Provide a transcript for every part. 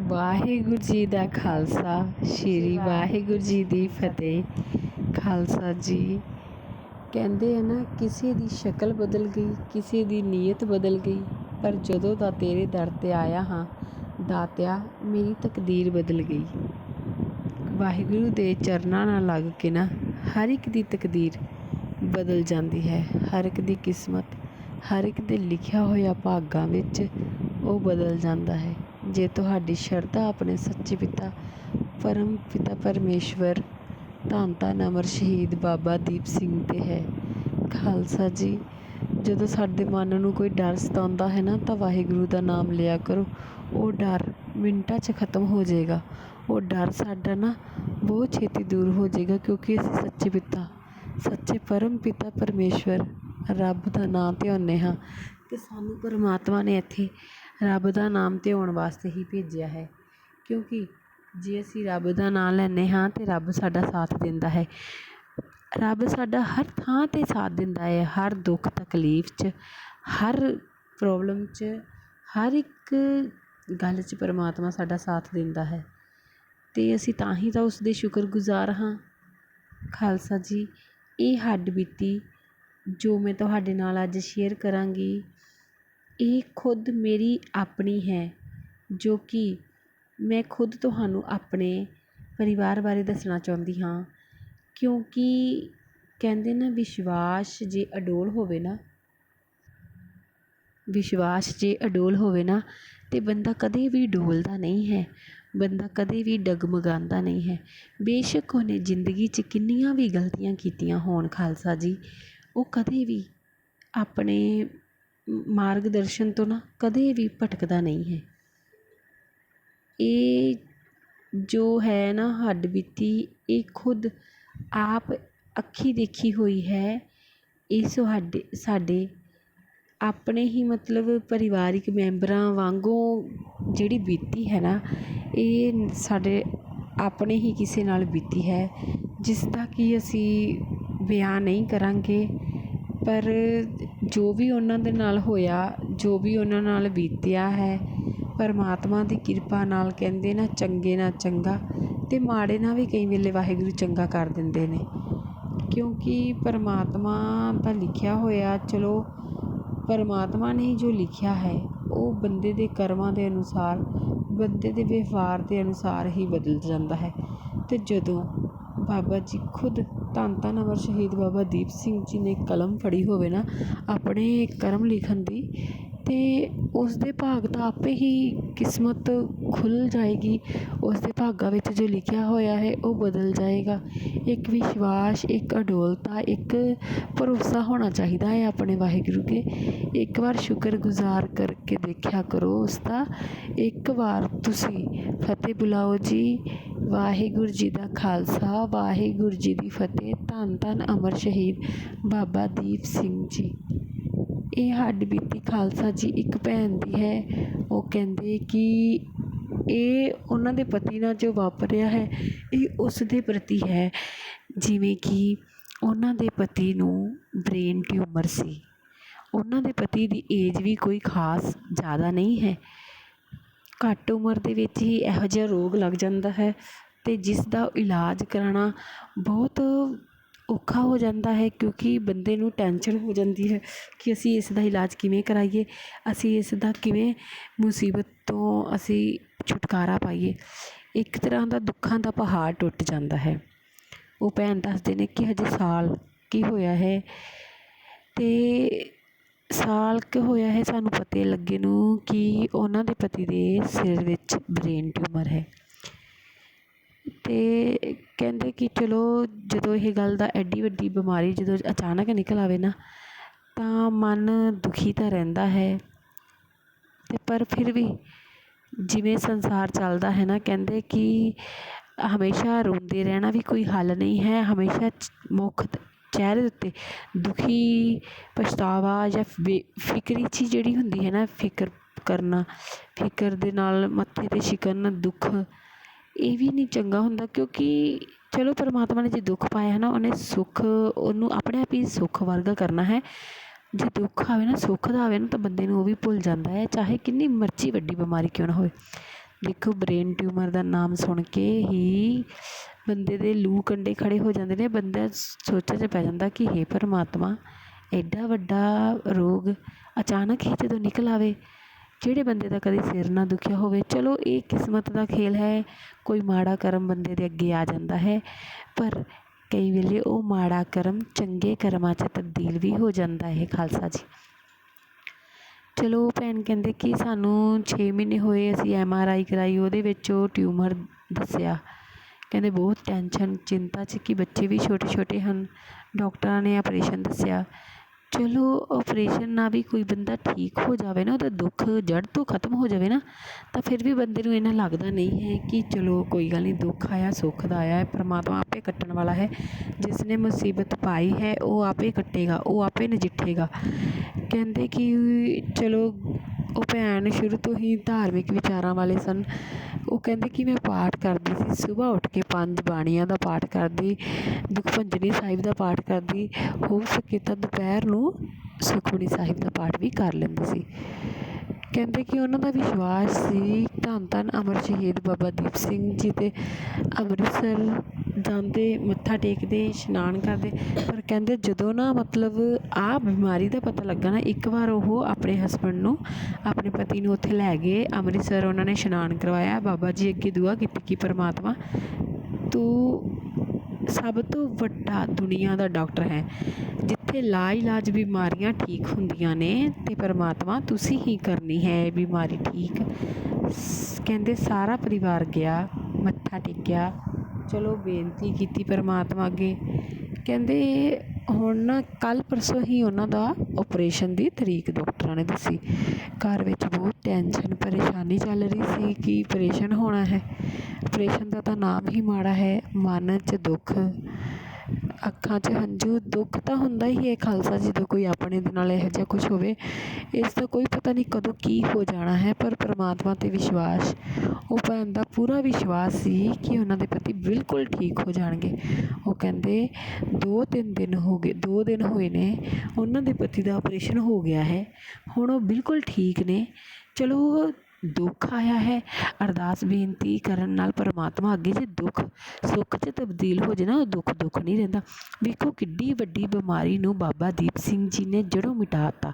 ਵਾਹਿਗੁਰੂ ਜੀ ਦਾ ਖਾਲਸਾ ਸ਼੍ਰੀ ਵਾਹਿਗੁਰੂ ਜੀ ਦੀ ਫਤਿਹ। ਖਾਲਸਾ ਜੀ ਕਹਿੰਦੇ ਆ ਨਾ ਕਿਸੇ ਦੀ ਸ਼ਕਲ ਬਦਲ ਗਈ ਕਿਸੇ ਦੀ ਨੀਅਤ ਬਦਲ ਗਈ ਪਰ ਜਦੋਂ ਦਾ ਤੇਰੇ ਦਰ ਤੇ ਆਇਆ ਹਾਂ ਦਾਤਿਆ ਮੇਰੀ ਤਕਦੀਰ ਬਦਲ ਗਈ। ਵਾਹਿਗੁਰੂ ਦੇ ਚਰਨਾਂ ਨਾਲ ਲੱਗ ਕੇ ਨਾ ਹਰ ਇੱਕ ਦੀ ਤਕਦੀਰ ਬਦਲ ਜਾਂਦੀ ਹੈ। ਹਰ ਇੱਕ ਦੀ ਕਿਸਮਤ ਹਰ ਇੱਕ ਦੇ ਲਿਖਿਆ ਹੋਇਆ ਭਾਗਾਂ ਵਿੱਚ ਉਹ ਬਦਲ ਜਾਂਦਾ ਹੈ। ਜੇ ਤੁਹਾਡੀ ਸ਼ਰਧਾ ਆਪਣੇ ਸੱਚੇ ਪਿਤਾ, ਪਰਮ ਪਿਤਾ ਪਰਮੇਸ਼ਵਰ ਧੰਨ ਧੰਨ ਅਮਰ ਸ਼ਹੀਦ ਬਾਬਾ ਦੀਪ ਸਿੰਘ 'ਤੇ ਹੈ। ਖਾਲਸਾ ਜੀ, ਜਦੋਂ ਸਾਡੇ ਮਨ ਨੂੰ ਕੋਈ ਡਰ ਸਤਾਉਂਦਾ ਹੈ ਨਾ, ਤਾਂ ਵਾਹਿਗੁਰੂ ਦਾ ਨਾਮ ਲਿਆ ਕਰੋ। ਉਹ ਡਰ ਮਿੰਟਾਂ 'ਚ ਖਤਮ ਹੋ ਜਾਏਗਾ। ਉਹ ਡਰ ਸਾਡਾ ਨਾ ਬਹੁਤ ਛੇਤੀ ਦੂਰ ਹੋ ਜਾਏਗਾ ਕਿਉਂਕਿ ਅਸੀਂ ਸੱਚੇ ਪਿਤਾ, ਸੱਚੇ ਪਰਮ ਪਿਤਾ ਪਰਮੇਸ਼ਵਰ, ਰੱਬ ਦਾ ਨਾਮ ਧਿਆਉਂਦੇ ਹਾਂ। ਅਤੇ ਸਾਨੂੰ ਪਰਮਾਤਮਾ ਨੇ ਇੱਥੇ ਰੱਬ ਦਾ ਨਾਮ ਧਿਆਉਣ ਵਾਸਤੇ ਹੀ ਭੇਜਿਆ ਹੈ। ਕਿਉਂਕਿ ਜੇ ਅਸੀਂ ਰੱਬ ਦਾ ਨਾਂ ਲੈਂਦੇ ਹਾਂ ਤਾਂ ਰੱਬ ਸਾਡਾ ਸਾਥ ਦਿੰਦਾ ਹੈ। ਰੱਬ ਸਾਡਾ ਹਰ ਥਾਂ 'ਤੇ ਸਾਥ ਦਿੰਦਾ ਹੈ। ਹਰ ਦੁੱਖ, ਤਕਲੀਫ 'ਚ, ਹਰ ਪ੍ਰੋਬਲਮ 'ਚ, ਹਰ ਇੱਕ ਗੱਲ 'ਚ ਪਰਮਾਤਮਾ ਸਾਡਾ ਸਾਥ ਦਿੰਦਾ ਹੈ। ਅਤੇ ਅਸੀਂ ਤਾਂ ਹੀ ਤਾਂ ਉਸਦੇ ਸ਼ੁਕਰਗੁਜ਼ਾਰ ਹਾਂ। ਖਾਲਸਾ ਜੀ, ਇਹ ਹੱਡ ਬੀਤੀ ਜੋ ਮੈਂ ਤੁਹਾਡੇ ਨਾਲ ਅੱਜ ਸ਼ੇਅਰ ਕਰਾਂਗੀ। ਇਹ ਖੁਦ ਮੇਰੀ ਆਪਣੀ ਹੈ, ਜੋ ਕਿ ਮੈਂ ਖੁਦ ਤੁਹਾਨੂੰ ਆਪਣੇ ਪਰਿਵਾਰ ਬਾਰੇ ਦੱਸਣਾ ਚਾਹੁੰਦੀ ਹਾਂ। ਕਿਉਂਕਿ ਕਹਿੰਦੇ ਨਾ, ਵਿਸ਼ਵਾਸ ਜੇ ਅਡੋਲ ਹੋਵੇ ਨਾ, ਵਿਸ਼ਵਾਸ ਜੇ ਅਡੋਲ ਹੋਵੇ ਨਾ, ਤਾਂ ਬੰਦਾ ਕਦੇ ਵੀ ਡੋਲਦਾ ਨਹੀਂ ਹੈ, ਬੰਦਾ ਕਦੇ ਵੀ ਡਗਮਗਾਉਂਦਾ ਨਹੀਂ ਹੈ। ਬੇਸ਼ੱਕ ਉਹਨੇ ਜ਼ਿੰਦਗੀ 'ਚ ਕਿੰਨੀਆਂ ਵੀ ਗਲਤੀਆਂ ਕੀਤੀਆਂ ਹੋਣ, ਖਾਲਸਾ ਜੀ, ਉਹ ਕਦੇ ਵੀ ਆਪਣੇ ਮਾਰਗਦਰਸ਼ਨ ਤੋਂ ਨਾ ਕਦੇ ਵੀ ਭਟਕਦਾ ਨਹੀਂ ਹੈ। ਇਹ ਜੋ ਹੈ ਨਾ ਹੱਡ ਬੀਤੀ, ਇਹ ਖੁਦ ਆਪ ਅੱਖੀ ਦੇਖੀ ਹੋਈ ਹੈ। ਇਹ ਸਾਡੇ ਸਾਡੇ ਆਪਣੇ ਹੀ ਮਤਲਬ ਪਰਿਵਾਰਿਕ ਮੈਂਬਰਾਂ ਵਾਂਗੂ ਜਿਹੜੀ ਬੀਤੀ ਹੈ ਨਾ, ਇਹ ਸਾਡੇ ਆਪਣੇ ਹੀ ਕਿਸੇ ਨਾਲ ਬੀਤੀ ਹੈ, ਜਿਸ ਦਾ ਕਿ ਅਸੀਂ ਬਿਆਨ ਨਹੀਂ ਕਰਾਂਗੇ। ਪਰ ਜੋ ਵੀ ਉਹਨਾਂ ਦੇ ਨਾਲ ਹੋਇਆ, ਜੋ ਵੀ ਉਹਨਾਂ ਨਾਲ ਬੀਤਿਆ ਹੈ, ਪਰਮਾਤਮਾ ਦੀ ਕਿਰਪਾ ਨਾਲ ਕਹਿੰਦੇ ਨਾ, ਚੰਗੇ ਨਾਲ ਚੰਗਾ ਅਤੇ ਮਾੜੇ ਨਾਲ ਵੀ ਕਈ ਵੇਲੇ ਵਾਹਿਗੁਰੂ ਚੰਗਾ ਕਰ ਦਿੰਦੇ ਨੇ। ਕਿਉਂਕਿ ਪਰਮਾਤਮਾ ਦਾ ਲਿਖਿਆ ਹੋਇਆ, ਚਲੋ ਪਰਮਾਤਮਾ ਨੇ ਜੋ ਲਿਖਿਆ ਹੈ, ਉਹ ਬੰਦੇ ਦੇ ਕਰਮਾਂ ਦੇ ਅਨੁਸਾਰ, ਬੰਦੇ ਦੇ ਵਿਵਹਾਰ ਦੇ ਅਨੁਸਾਰ ਹੀ ਬਦਲ ਜਾਂਦਾ ਹੈ। ਅਤੇ ਜਦੋਂ ਬਾਬਾ ਜੀ ਖੁਦ ਧੰਨ ਧੰਨ ਅਮਰ ਸ਼ਹੀਦ ਬਾਬਾ ਦੀਪ ਸਿੰਘ ਜੀ ਨੇ ਕਲਮ ਫੜੀ ਹੋਵੇ ਨਾ, ਆਪਣੇ ਕਰਮ ਲਿਖਣ ਦੀ ਅਤੇ ਉਸਦੇ ਭਾਗ ਤਾਂ ਆਪੇ ਹੀ ਕਿਸਮਤ ਖੁੱਲ੍ਹ ਜਾਏਗੀ। ਉਸਦੇ ਭਾਗਾਂ ਵਿੱਚ ਜੋ ਲਿਖਿਆ ਹੋਇਆ ਹੈ, ਉਹ ਬਦਲ ਜਾਏਗਾ। ਇੱਕ ਵਿਸ਼ਵਾਸ, ਇੱਕ ਅਡੋਲਤਾ, ਇੱਕ ਭਰੋਸਾ ਹੋਣਾ ਚਾਹੀਦਾ ਹੈ ਆਪਣੇ ਵਾਹਿਗੁਰੂ ਕੇ। ਇੱਕ ਵਾਰ ਸ਼ੁਕਰਗੁਜ਼ਾਰ ਕਰਕੇ ਦੇਖਿਆ ਕਰੋ ਉਸਦਾ। ਇੱਕ ਵਾਰ ਤੁਸੀਂ ਫਤਿਹ ਬੁਲਾਓ ਜੀ। ਵਾਹਿਗੁਰੂ ਜੀ ਦਾ ਖਾਲਸਾ, ਵਾਹਿਗੁਰੂ ਜੀ ਦੀ ਫਤਿਹ। ਧੰਨ ਧੰਨ ਅਮਰ ਸ਼ਹੀਦ ਬਾਬਾ ਦੀਪ ਸਿੰਘ ਜੀ। ਇਹ ਹੱਡ ਬੀਤੀ ਖਾਲਸਾ ਜੀ ਇੱਕ ਭੈਣ ਦੀ ਹੈ। ਉਹ ਕਹਿੰਦੇ ਕਿ ਇਹ ਉਹਨਾਂ ਦੇ ਪਤੀ ਨਾਲ ਜੋ ਵਾਪਰਿਆ ਹੈ, ਇਹ ਉਸ ਦੇ ਪ੍ਰਤੀ ਹੈ। ਜਿਵੇਂ ਕਿ ਉਹਨਾਂ ਦੇ ਪਤੀ ਨੂੰ ਬ੍ਰੇਨ ਟਿਊਮਰ ਸੀ। ਉਹਨਾਂ ਦੇ ਪਤੀ ਦੀ ਏਜ ਵੀ ਕੋਈ ਖਾਸ ਜ਼ਿਆਦਾ ਨਹੀਂ ਹੈ। ਘੱਟ ਉਮਰ ਦੇ ਵਿੱਚ ਹੀ ਇਹੋ ਜਿਹਾ ਰੋਗ ਲੱਗ ਜਾਂਦਾ ਹੈ ਅਤੇ ਜਿਸ ਦਾ ਇਲਾਜ ਕਰਾਉਣਾ ਬਹੁਤ ਔਖਾ ਹੋ ਜਾਂਦਾ ਹੈ ਕਿਉਂਕਿ ਬੰਦੇ ਨੂੰ ਟੈਨਸ਼ਨ ਹੋ ਜਾਂਦੀ ਹੈ ਕਿ ਅਸੀਂ ਇਸ ਦਾ ਇਲਾਜ ਕਿਵੇਂ ਕਰਾਈਏ, ਅਸੀਂ ਇਸ ਦਾ ਕਿਵੇਂ ਮੁਸੀਬਤ ਤੋਂ ਅਸੀਂ ਛੁਟਕਾਰਾ ਪਾਈਏ। ਇੱਕ ਤਰ੍ਹਾਂ ਦਾ ਦੁੱਖਾਂ ਦਾ ਪਹਾੜ ਟੁੱਟ ਜਾਂਦਾ ਹੈ। ਉਹ ਭੈਣ ਦੱਸਦੇ ਨੇ ਕਿ ਹਜੇ ਸਾਲ ਕੀ ਹੋਇਆ ਹੈ ਅਤੇ ਸਾਲ ਕੁ ਹੋਇਆ ਹੈ ਸਾਨੂੰ ਪਤਾ ਲੱਗੇ ਨੂੰ ਕਿ ਉਹਨਾਂ ਦੇ ਪਤੀ ਦੇ ਸਿਰ ਵਿੱਚ ਬ੍ਰੇਨ ਟਿਊਮਰ ਹੈ। ਅਤੇ ਕਹਿੰਦੇ ਕਿ ਚਲੋ ਜਦੋਂ ਇਹ ਗੱਲ ਦਾ ਐਡੀ ਵੱਡੀ ਬਿਮਾਰੀ ਜਦੋਂ ਅਚਾਨਕ ਨਿਕਲ ਆਵੇ ਨਾ, ਤਾਂ ਮਨ ਦੁਖੀ ਤਾਂ ਰਹਿੰਦਾ ਹੈ। ਅਤੇ ਪਰ ਫਿਰ ਵੀ ਜਿਵੇਂ ਸੰਸਾਰ ਚੱਲਦਾ ਹੈ ਨਾ, ਕਹਿੰਦੇ ਕਿ ਹਮੇਸ਼ਾ ਰੋਂਦੇ ਰਹਿਣਾ ਵੀ ਕੋਈ ਹੱਲ ਨਹੀਂ ਹੈ, ਹਮੇਸ਼ਾ ਮੁੱਖ ਚਿਹਰੇ ਉੱਤੇ ਦੁਖੀ ਪਛਤਾਵਾ ਜਾਂ ਬੇ ਫਿਕਰੀ ਚੀਜ਼ ਜਿਹੜੀ ਹੁੰਦੀ ਹੈ ਨਾ, ਫਿਕਰ ਕਰਨਾ, ਫਿਕਰ ਦੇ ਨਾਲ ਮੱਥੇ 'ਤੇ ਸ਼ਿਕਨ ਦੁੱਖ ਇਹ ਵੀ ਨਹੀਂ ਚੰਗਾ ਹੁੰਦਾ ਕਿਉਂਕਿ ਚਲੋ ਪਰਮਾਤਮਾ ਨੇ ਜੇ ਦੁੱਖ ਪਾਇਆ ਹੈ ਨਾ, ਉਹਨੇ ਸੁੱਖ, ਉਹਨੂੰ ਆਪਣੇ ਆਪ ਹੀ ਸੁੱਖ ਵਰਗਾ ਕਰਨਾ ਹੈ। ਜੇ ਦੁੱਖ ਆਵੇ ਨਾ, ਸੁੱਖ ਦਾ ਆਵੇ ਨਾ, ਤਾਂ ਬੰਦੇ ਨੂੰ ਉਹ ਵੀ ਭੁੱਲ ਜਾਂਦਾ ਹੈ, ਚਾਹੇ ਕਿੰਨੀ ਮਰਜ਼ੀ ਵੱਡੀ ਬਿਮਾਰੀ ਕਿਉਂ ਨਾ ਹੋਵੇ। ਦੇਖੋ ਬ੍ਰੇਨ ਟਿਊਮਰ ਦਾ ਨਾਮ ਸੁਣ ਕੇ ਹੀ ਬੰਦੇ ਦੇ ਲੂ ਕੰਡੇ ਖੜੇ ਹੋ ਜਾਂਦੇ ਨੇ। ਬੰਦਾ ਸੋਚਾਂ 'ਚ ਪੈ ਜਾਂਦਾ ਕਿ ਹੇ ਪਰਮਾਤਮਾ, ਐਡਾ ਵੱਡਾ ਰੋਗ ਅਚਾਨਕ ਹੀ ਜਦੋਂ ਨਿਕਲ ਆਵੇ ਜਿਹੜੇ ਬੰਦੇ ਦਾ ਕਦੇ ਸਿਰ ਨਾ ਦੁਖਿਆ ਹੋਵੇ, ਚਲੋ ਇਹ ਕਿਸਮਤ ਦਾ ਖੇਲ ਹੈ, ਕੋਈ ਮਾੜਾ ਕਰਮ ਬੰਦੇ ਦੇ ਅੱਗੇ ਆ ਜਾਂਦਾ ਹੈ, ਪਰ ਕਈ ਵੇਲੇ ਉਹ ਮਾੜਾ ਕਰਮ ਚੰਗੇ ਕਰਮਾਂ 'ਚ ਤਬਦੀਲ ਵੀ ਹੋ ਜਾਂਦਾ ਹੈ, ਖਾਲਸਾ ਜੀ। ਚਲੋ ਭੈਣ ਕਹਿੰਦੇ ਕਿ ਸਾਨੂੰ 6 ਮਹੀਨੇ ਹੋਏ, ਅਸੀਂ ਐਮ ਆਰ ਆਈ ਕਰਾਈ, ਉਹਦੇ ਵਿੱਚ ਉਹ ਟਿਊਮਰ ਦੱਸਿਆ। ਕਹਿੰਦੇ ਬਹੁਤ ਟੈਨਸ਼ਨ, ਚਿੰਤਾ 'ਚ ਕਿ ਬੱਚੇ ਵੀ ਛੋਟੇ ਛੋਟੇ ਹਨ, ਡਾਕਟਰਾਂ ਨੇ ਆਪਰੇਸ਼ਨ ਦੱਸਿਆ। ਚਲੋ ਆਪਰੇਸ਼ਨ ਨਾਲ ਵੀ ਕੋਈ ਬੰਦਾ ਠੀਕ ਹੋ ਜਾਵੇ ਨਾ, ਉਹਦਾ ਦੁੱਖ ਜੜ ਤੋਂ ਖਤਮ ਹੋ ਜਾਵੇ ਨਾ, ਤਾਂ ਫਿਰ ਵੀ ਬੰਦੇ ਨੂੰ ਇੰਨਾ ਲੱਗਦਾ ਨਹੀਂ ਹੈ ਕਿ ਚਲੋ ਕੋਈ ਗੱਲ ਨਹੀਂ, ਦੁੱਖ ਆਇਆ, ਸੁੱਖ ਦਾ ਆਇਆ, ਪਰਮਾਤਮਾ ਆਪੇ ਕੱਟਣ ਵਾਲਾ ਹੈ ਜਿਸ ਨੇ ਮੁਸੀਬਤ ਪਾਈ ਹੈ, ਉਹ ਆਪੇ ਕੱਟੇਗਾ, ਉਹ ਆਪੇ ਨਜਿੱਠੇਗਾ। ਕਹਿੰਦੇ ਕਿ ਚਲੋ, ਉਹ ਭੈਣ ਸ਼ੁਰੂ ਤੋਂ ਹੀ ਧਾਰਮਿਕ ਵਿਚਾਰਾਂ ਵਾਲੇ ਸਨ ਉਹ ਕਹਿੰਦੇ ਕਿ ਮੈਂ ਪਾਠ ਕਰਦੀ ਸੀ ਸਵੇਰ ਉੱਠ ਕੇ ਪੰਜ ਬਾਣੀਆਂ ਦਾ ਪਾਠ ਕਰਦੀ ਦੁਖਭੰਜਨੀ ਸਾਹਿਬ ਦਾ ਪਾਠ ਕਰਦੀ, ਹੋ ਸਕੇ ਤਾਂ ਦੁਪਹਿਰ ਨੂੰ ਸੁਖਮਨੀ ਸਾਹਿਬ ਦਾ ਪਾਠ ਵੀ ਕਰ ਲੈਂਦੀ ਸੀ। ਕਹਿੰਦੇ ਕਿ ਉਹਨਾਂ ਦਾ ਵਿਸ਼ਵਾਸ ਸੀ ਧੰਨ ਧੰਨ ਅਮਰ ਸ਼ਹੀਦ ਬਾਬਾ ਦੀਪ ਸਿੰਘ ਜੀ ਦੇ ਅੰਮ੍ਰਿਤਸਰ ਜਾਂਦੇ, ਮੱਥਾ ਟੇਕਦੇ, ਇਸ਼ਨਾਨ ਕਰਦੇ। ਪਰ ਕਹਿੰਦੇ ਜਦੋਂ ਨਾ ਮਤਲਬ ਆਹ ਬਿਮਾਰੀ ਦਾ ਪਤਾ ਲੱਗਾ ਨਾ, ਇੱਕ ਵਾਰ ਉਹ ਆਪਣੇ ਹਸਬੈਂਡ ਨੂੰ, ਆਪਣੇ ਪਤੀ ਨੂੰ ਉੱਥੇ ਲੈ ਗਏ। ਅੰਮ੍ਰਿਤਸਰ ਉਹਨਾਂ ਨੇ ਇਸ਼ਨਾਨ ਕਰਵਾਇਆ। ਬਾਬਾ ਜੀ ਅੱਗੇ ਦੁਆ ਕੀਤੀ ਕਿ ਪਰਮਾਤਮਾ, ਤੂੰ ਸਭ ਤੋਂ ਵੱਡਾ ਦੁਨੀਆ ਦਾ ਡਾਕਟਰ ਹੈ। ਜਿੱਥੇ ਲਾ ਇਲਾਜ ਬਿਮਾਰੀਆਂ ਠੀਕ ਹੁੰਦੀਆਂ ਨੇ ਤੇ ਪਰਮਾਤਮਾ, ਤੁਸੀਂ ਹੀ ਕਰਨੀ ਹੈ ਇਹ ਬਿਮਾਰੀ ਠੀਕ। ਸ- ਕਹਿੰਦੇ ਸਾਰਾ ਪਰਿਵਾਰ ਗਿਆ, ਮੱਥਾ ਟੇਕਿਆ। ਚਲੋ ਬੇਨਤੀ ਕੀਤੀ ਪਰਮਾਤਮਾ ਅੱਗੇ। ਕਹਿੰਦੇ ਹੁਣ ਨਾ ਕੱਲ੍ਹ ਪਰਸੋਂ ਹੀ ਉਹਨਾਂ ਦਾ ਓਪਰੇਸ਼ਨ ਦੀ ਤਰੀਕ ਡਾਕਟਰਾਂ ਨੇ ਦੱਸੀ। ਘਰ ਵਿੱਚ ਬਹੁਤ ਟੈਨਸ਼ਨ ਪਰੇਸ਼ਾਨੀ ਚੱਲ ਰਹੀ ਸੀ ਕਿ ਆਪਰੇਸ਼ਨ ਹੋਣਾ ਹੈ। ਆਪਰੇਸ਼ਨ ਦਾ ਤਾਂ ਨਾਮ ਹੀ ਮਾੜਾ ਹੈ, ਮਨ 'ਚ ਦੁੱਖ ਅੱਖਾਂ 'ਚ ਹੰਝੂ, ਦੁੱਖ ਤਾਂ ਹੁੰਦਾ ਹੀ ਹੈ, ਖਾਲਸਾ ਜਦੋਂ ਕੋਈ ਆਪਣੇ ਦੇ ਨਾਲ ਇਹੋ ਜਿਹਾ ਕੁਛ ਹੋਵੇ, ਇਸ ਦਾ ਕੋਈ ਪਤਾ ਨਹੀਂ ਕਦੋਂ ਕੀ ਹੋ ਜਾਣਾ ਹੈ, ਪਰ ਪਰਮਾਤਮਾ 'ਤੇ ਵਿਸ਼ਵਾਸ, ਉਹ ਭੈਣ ਦਾ ਪੂਰਾ ਵਿਸ਼ਵਾਸ ਸੀ ਕਿ ਉਹਨਾਂ ਦੇ ਪਤੀ ਬਿਲਕੁਲ ਠੀਕ ਹੋ ਜਾਣਗੇ। ਉਹ ਕਹਿੰਦੇ, ਦੋ ਤਿੰਨ ਦਿਨ ਹੋ ਗਏ, ਦੋ ਦਿਨ ਹੋਏ ਨੇ, ਉਹਨਾਂ ਦੇ ਪਤੀ ਦਾ ਆਪਰੇਸ਼ਨ ਹੋ ਗਿਆ ਹੈ, ਹੁਣ ਉਹ ਬਿਲਕੁਲ ਠੀਕ ਨੇ, ਚਲੋ ਦੁੱਖ ਆਇਆ ਹੈ। ਅਰਦਾਸ ਬੇਨਤੀ ਕਰਨ ਨਾਲ ਪਰਮਾਤਮਾ ਅੱਗੇ ਜੇ ਦੁੱਖ, ਸੁੱਖ 'ਚ ਤਬਦੀਲ ਹੋ ਜੇ ਨਾ, ਉਹ ਦੁੱਖ ਦੁੱਖ ਨਹੀਂ ਰਹਿੰਦਾ। ਵੇਖੋ ਕਿੱਡੀ ਵੱਡੀ ਬਿਮਾਰੀ ਨੂੰ ਬਾਬਾ ਦੀਪ ਸਿੰਘ ਜੀ ਨੇ ਜੜੋਂ ਮਿਟਾ ਮਿਟਾਤਾ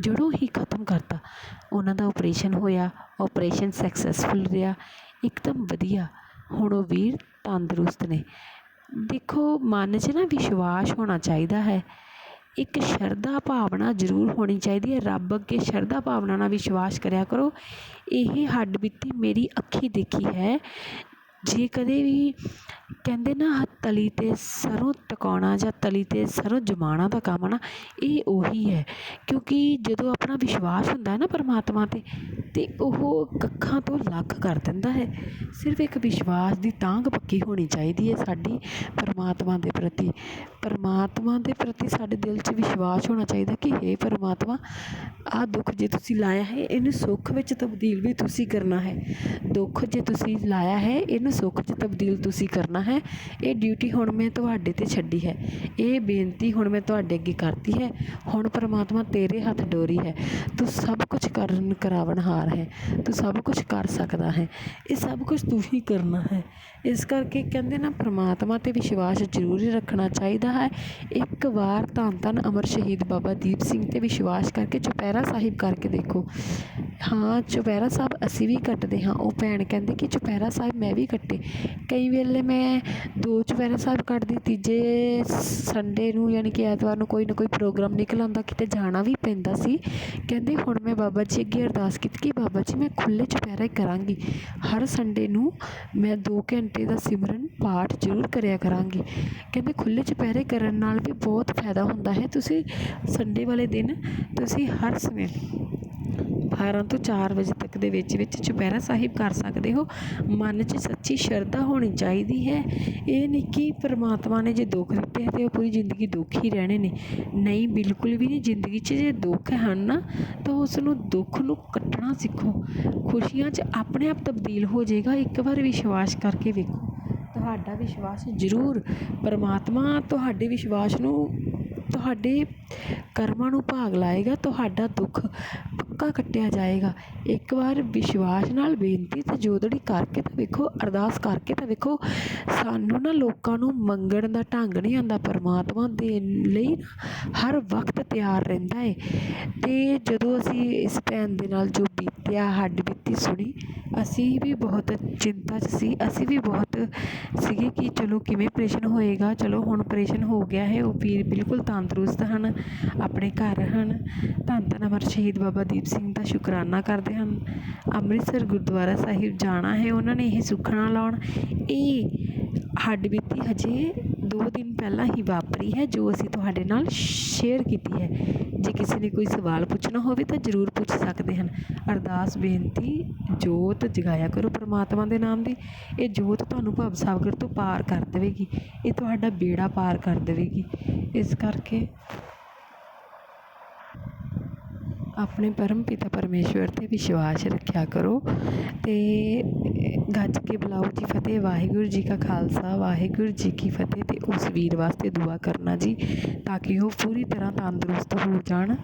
ਜੜੋਂ ਹੀ ਖਤਮ ਕਰਤਾ। ਉਹਨਾਂ ਦਾ ਆਪਰੇਸ਼ਨ ਹੋਇਆ ਆਪਰੇਸ਼ਨ ਸਕਸੈਸਫੁਲ ਰਿਹਾ, ਇੱਕਦਮ ਵਧੀਆ। ਹੁਣ ਉਹ ਵੀਰ ਤੰਦਰੁਸਤ ਨੇ। ਦੇਖੋ ਮਨ 'ਚ ਨਾ ਵਿਸ਼ਵਾਸ ਹੋਣਾ ਚਾਹੀਦਾ ਹੈ। ਇੱਕ ਸ਼ਰਧਾ ਭਾਵਨਾ ਜ਼ਰੂਰ ਹੋਣੀ ਚਾਹੀਦੀ ਹੈ। ਰੱਬ ਅੱਗੇ ਸ਼ਰਧਾ ਭਾਵਨਾ ਨਾਲ ਵਿਸ਼ਵਾਸ ਕਰਿਆ ਕਰੋ। ਇਹ ਹੱਡ ਬੀਤੀ ਮੇਰੀ ਅੱਖੀ ਦੇਖੀ ਹੈ। ਜੇ ਕਦੇ ਵੀ ਕਹਿੰਦੇ ਨਾ ਆਹ ਤਲੀ 'ਤੇ ਸਰ੍ਹੋਂ ਟਿਕਾਉਣਾ ਜਾਂ ਤਲੀ 'ਤੇ ਸਰ੍ਹੋਂ ਜਮਾਉਣਾ ਦਾ ਕੰਮ ਨਾ, ਇਹ ਉਹੀ ਹੈ। ਕਿਉਂਕਿ ਜਦੋਂ ਆਪਣਾ ਵਿਸ਼ਵਾਸ ਹੁੰਦਾ ਨਾ ਪਰਮਾਤਮਾ 'ਤੇ, ਤੇ ਉਹ ਕੱਖਾਂ ਤੋਂ ਲੱਖ ਕਰ ਦਿੰਦਾ ਹੈ। ਸਿਰਫ ਇੱਕ ਵਿਸ਼ਵਾਸ ਦੀ ਤਾਂਘ ਪੱਕੀ ਹੋਣੀ ਚਾਹੀਦੀ ਹੈ ਸਾਡੀ ਪਰਮਾਤਮਾ ਦੇ ਪ੍ਰਤੀ। ਪਰਮਾਤਮਾ ਦੇ ਪ੍ਰਤੀ ਸਾਡੇ ਦਿਲ 'ਚ ਵਿਸ਼ਵਾਸ ਹੋਣਾ ਚਾਹੀਦਾ ਕਿ ਹੇ ਪਰਮਾਤਮਾ, ਆਹ ਦੁੱਖ ਜੇ ਤੁਸੀਂ ਲਾਇਆ ਹੈ, ਇਹਨੂੰ ਸੁੱਖ ਵਿੱਚ ਤਬਦੀਲ ਵੀ ਤੁਸੀਂ ਕਰਨਾ ਹੈ। ਦੁੱਖ ਜੇ ਤੁਸੀਂ ਲਾਇਆ ਹੈ, ਇਹਨੂੰ ਸੁੱਖ 'ਚ ਤਬਦੀਲ ਤੁਸੀਂ ਕਰਨਾ ਹੈ। ਇਹ ਡਿਊਟੀ ਹੁਣ ਮੈਂ ਤੁਹਾਡੇ ਤੇ ਛੱਡੀ ਹੈ। ਇਹ ਬੇਨਤੀ ਹੁਣ ਮੈਂ ਤੁਹਾਡੇ ਅੱਗੇ ਕਰਤੀ ਹੈ। ਹੁਣ ਪਰਮਾਤਮਾ ਤੇਰੇ ਹੱਥ ਡੋਰੀ ਹੈ। ਤੂੰ ਸਭ ਕੁਝ ਕਰਨ ਕਰਾਵਣਹਾਰ ਹੈ। ਤੂੰ ਸਭ ਕੁਝ ਕਰ ਸਕਦਾ ਹੈ। ਇਹ ਸਭ ਕੁਝ ਤੂੰ ਹੀ ਕਰਨਾ ਹੈ। ਇਸ ਕਰਕੇ ਕਹਿੰਦੇ ਨਾ, ਪਰਮਾਤਮਾ ਤੇ ਵਿਸ਼ਵਾਸ ਜ਼ਰੂਰ ਰੱਖਣਾ ਚਾਹੀਦਾ ਹੈ। ਇੱਕ ਵਾਰ ਧੰਨ ਧੰਨ ਅਮਰ ਸ਼ਹੀਦ ਬਾਬਾ ਦੀਪ ਸਿੰਘ ਤੇ ਵਿਸ਼ਵਾਸ ਕਰਕੇ ਚੁਪਹਿਰਾ ਸਾਹਿਬ ਕਰਕੇ ਦੇਖੋ। ਹਾਂ, ਚੁਪਹਿਰਾ ਸਾਹਿਬ ਅਸੀਂ ਵੀ ਕੱਟਦੇ ਹਾਂ। ਉਹ ਭੈਣ ਕਹਿੰਦੇ ਕਿ ਚੁਪਹਿਰਾ ਸਾਹਿਬ ਮੈਂ ਵੀ ਕੱਟੇ। ਕਈ ਵੇਲੇ ਮੈਂ ਮੈਂ ਦੋ ਚੁਪਹਿਰਾ ਸਾਹਿਬ ਕੱਟਦੀ ਤੀਜੇ ਸੰਡੇ ਨੂੰ ਯਾਨੀ ਕਿ ਐਤਵਾਰ ਨੂੰ ਕੋਈ ਨਾ ਕੋਈ ਪ੍ਰੋਗਰਾਮ ਨਿਕਲ ਆਉਂਦਾ, ਕਿਤੇ ਜਾਣਾ ਵੀ ਪੈਂਦਾ ਸੀ, ਕਹਿੰਦੇ ਹੁਣ ਮੈਂ ਬਾਬਾ ਜੀ ਅੱਗੇ ਅਰਦਾਸ ਕੀਤੀ ਕਿ ਬਾਬਾ ਜੀ ਮੈਂ ਖੁੱਲ੍ਹੇ ਚੁਪਹਿਰੇ ਕਰਾਂਗੀ। ਹਰ ਸੰਡੇ ਨੂੰ ਮੈਂ ਦੋ ਘੰਟੇ ਦਾ ਸਿਮਰਨ ਪਾਠ ਜ਼ਰੂਰ ਕਰਿਆ ਕਰਾਂਗੀ। ਕਹਿੰਦੇ ਖੁੱਲ੍ਹੇ ਚੁਪਹਿਰੇ ਕਰਨ ਨਾਲ ਵੀ ਬਹੁਤ ਫਾਇਦਾ ਹੁੰਦਾ ਹੈ। ਤੁਸੀਂ ਸੰਡੇ ਵਾਲੇ ਦਿਨ ਤੁਸੀਂ ਹਰ ਸਮੇਂ 12 ਤੋਂ ਚਾਰ ਵਜੇ ਤੱਕ ਦੇ ਵਿੱਚ ਵਿੱਚ ਚੁਪਹਿਰਾ ਸਾਹਿਬ ਕਰ ਸਕਦੇ ਹੋ। ਮਨ 'ਚ ਸੱਚੀ ਸ਼ਰਧਾ ਹੋਣੀ ਚਾਹੀਦੀ ਹੈ। ਇਹ ਨਹੀਂ ਕਿ ਪਰਮਾਤਮਾ ਨੇ ਜੇ ਦੁੱਖ ਦਿੱਤੇ ਹੈ ਤੇ ਉਹ ਪੂਰੀ ਜ਼ਿੰਦਗੀ ਦੁੱਖ ਹੀ ਰਹਿਣੇ ਨੇ। ਨਹੀਂ, ਬਿਲਕੁਲ ਵੀ ਨਹੀਂ। ਜ਼ਿੰਦਗੀ 'ਚ ਜੇ ਦੁੱਖ ਹਨ ਨਾ, ਤਾਂ ਉਸ ਨੂੰ ਦੁੱਖ ਨੂੰ ਕੱਟਣਾ ਸਿੱਖੋ। ਖੁਸ਼ੀਆਂ 'ਚ ਆਪਣੇ ਆਪ ਤਬਦੀਲ ਹੋ ਜਾਏਗਾ। ਇੱਕ ਵਾਰ ਵਿਸ਼ਵਾਸ ਕਰਕੇ ਵੇਖੋ। ਤੁਹਾਡਾ ਵਿਸ਼ਵਾਸ ਜ਼ਰੂਰ ਪਰਮਾਤਮਾ ਤੁਹਾਡੇ ਵਿਸ਼ਵਾਸ ਨੂੰ, ਤੁਹਾਡੇ ਕਰਮਾਂ ਨੂੰ ਭਾਗ ਲਾਏਗਾ। ਤੁਹਾਡਾ ਦੁੱਖ ਮੌਕਾ ਕੱਟਿਆ ਜਾਏਗਾ। ਇੱਕ ਵਾਰ ਵਿਸ਼ਵਾਸ ਨਾਲ ਬੇਨਤੀ ਅਤੇ ਜੋਦੜੀ ਕਰਕੇ ਤਾਂ ਵੇਖੋ, ਅਰਦਾਸ ਕਰਕੇ ਤਾਂ ਵੇਖੋ, ਸਾਨੂੰ ਨਾ ਲੋਕਾਂ ਨੂੰ ਮੰਗਣ ਦਾ ਢੰਗ ਨਹੀਂ ਆਉਂਦਾ, ਪਰਮਾਤਮਾ ਦੇਣ ਲਈ ਨਾ ਹਰ ਵਕਤ ਤਿਆਰ ਰਹਿੰਦਾ ਹੈ ਅਤੇ ਜਦੋਂ ਅਸੀਂ ਇਸ ਭੈਣ ਦੇ ਨਾਲ ਜੋ ਬੀਤਿਆ, ਹੱਡ ਬੀਤੀ ਸੁਣੀ ਅਸੀਂ ਵੀ ਬਹੁਤ ਚਿੰਤਾ 'ਚ ਸੀ, ਅਸੀਂ ਵੀ ਬਹੁਤ ਸੀਗੇ ਕਿ ਚਲੋ ਕਿਵੇਂ ਆਪਰੇਸ਼ਨ ਹੋਏਗਾ, ਚਲੋ ਹੁਣ ਆਪਰੇਸ਼ਨ ਹੋ ਗਿਆ ਹੈ, ਉਹ ਵੀਰ ਬਿਲਕੁਲ ਤੰਦਰੁਸਤ ਹਨ, ਆਪਣੇ ਘਰ ਹਨ। ਧੰਨ ਧੰਨ ਅਮਰ ਸ਼ਹੀਦ ਬਾਬਾ ਦੀਪ ਸਿੰਘ ਦਾ ਸ਼ੁਕਰਾਨਾ ਕਰਦੇ ਹਨ। ਅੰਮ੍ਰਿਤਸਰ ਗੁਰਦੁਆਰਾ ਸਾਹਿਬ ਜਾਣਾ ਹੈ, ਉਹਨਾਂ ਨੇ ਇਹ ਸੁੱਖਣਾ ਲਾਉਣ। ਇਹ ਹੱਡ ਬੀਤੀ ਹਜੇ ਦੋ ਦਿਨ ਪਹਿਲਾਂ ਹੀ ਵਾਪਰੀ ਹੈ, ਜੋ ਅਸੀਂ ਤੁਹਾਡੇ ਨਾਲ ਸ਼ੇਅਰ ਕੀਤੀ ਹੈ। ਜੇ ਕਿਸੇ ਨੇ ਕੋਈ ਸਵਾਲ ਪੁੱਛਣਾ ਹੋਵੇ ਤਾਂ ਜ਼ਰੂਰ ਪੁੱਛ ਸਕਦੇ ਹਨ। ਅਰਦਾਸ, ਬੇਨਤੀ, ਜੋਤ ਜਗਾਇਆ ਕਰੋ ਪਰਮਾਤਮਾ ਦੇ ਨਾਮ ਦੀ। ਇਹ ਜੋਤ ਤੁਹਾਨੂੰ ਭਵ ਸਾਗਰ ਤੋਂ ਪਾਰ ਕਰ ਦੇਵੇਗੀ। ਇਹ ਤੁਹਾਡਾ ਬੇੜਾ ਪਾਰ ਕਰ ਦੇਵੇਗੀ। ਇਸ ਕਰਕੇ ਆਪਣੇ ਪਰਮ ਪਿਤਾ ਪਰਮੇਸ਼ਵਰ 'ਤੇ ਵਿਸ਼ਵਾਸ ਰੱਖਿਆ ਕਰੋ ਅਤੇ ਗੱਜ ਕੇ ਬੁਲਾਓ ਜੀ ਫਤਿਹ, ਵਾਹਿਗੁਰੂ ਜੀ ਕਾ ਖਾਲਸਾ, ਵਾਹਿਗੁਰੂ ਜੀ ਕੀ ਫਤਿਹ ਅਤੇ ਉਸ ਵੀਰ ਵਾਸਤੇ ਦੁਆ ਕਰਨਾ ਜੀ, ਤਾਂ ਕਿ ਉਹ ਪੂਰੀ ਤਰ੍ਹਾਂ ਤੰਦਰੁਸਤ ਹੋ ਜਾਣ।